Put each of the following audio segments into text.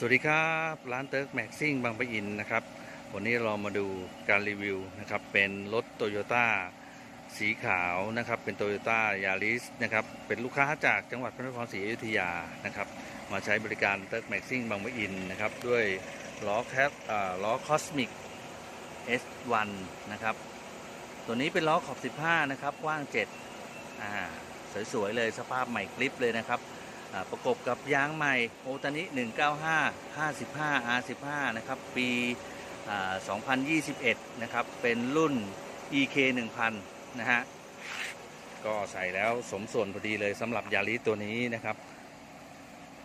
สวัสดีครับ ร้านเติร์กแม็กซิ่งบางปะอินนะครับ วันนี้เรามาดูการรีวิวนะครับ เป็นรถโตโยต้าสีขาวนะครับ เป็นโตโยต้ายาริสนะครับ เป็นลูกค้าจากจังหวัดพระนครศรีอยุธยานะครับ มาใช้บริการเติร์กแม็กซิ่งบางปะอินนะครับ ด้วยล้อแคปล้อคอสมิก S1 นะครับ ตัวนี้เป็นล้อขอบ 15 นะครับ กว้าง 7 อ่า สวยๆเลย สภาพใหม่กริปเลยนะครับ ประกบกับยางใหม่โอตานิ195 55 R15 นะครับปี 2021 นะครับ เป็นรุ่น EK 1000 นะฮะ ก็ใส่แล้วสมส่วนพอดีเลยสำหรับยาริสตัวนี้นะครับ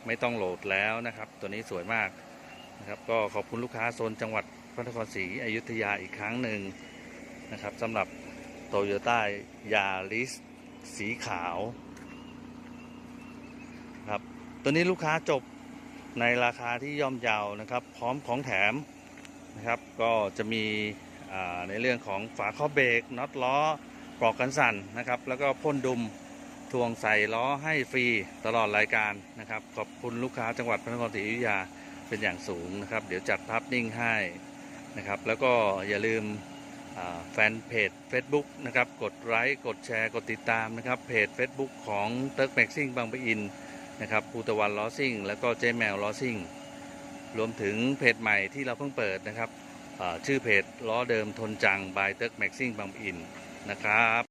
ไม่ต้องโหลดแล้วนะครับ ตัวนี้สวยมากนะครับ ก็ขอบคุณลูกค้าโซนจังหวัดพระนครศรีอยุธยาอีกครั้งหนึ่งนะครับสำหรับโตโยต้ายาริสสีขาว ตัวนี้ลูกค้าจบในราคาที่ย่อมเยาวนะครับ พร้อมของแถมนะครับ ก็จะมีในเรื่องของฝาข้อเบรกน็อตล้อปลอกกันสั่นนะครับ แล้วก็พ่นดุมทวงใส่ล้อให้ฟรีตลอดรายการนะครับ ขอบคุณลูกค้าจังหวัดพระนครศรีอยุธยาเป็นอย่างสูงนะครับ เดี๋ยวจัดภาพนิ่งให้นะครับ แล้วก็อย่าลืมแฟนเพจ Facebook นะครับ กดไลค์กดแชร์กดติดตามนะครับ เพจ Facebook ของเติร์กแม็กซิงบางปะอิน นะครับภูตะวันล้อซิ่ง แล้วก็เจ๊แมวล้อซิ่ง รวมถึงเพจใหม่ที่เราเพิ่งเปิดนะครับชื่อเพจล้อเดิมทนจังบายเติร์กแม็กซิ่งบางอินนะครับ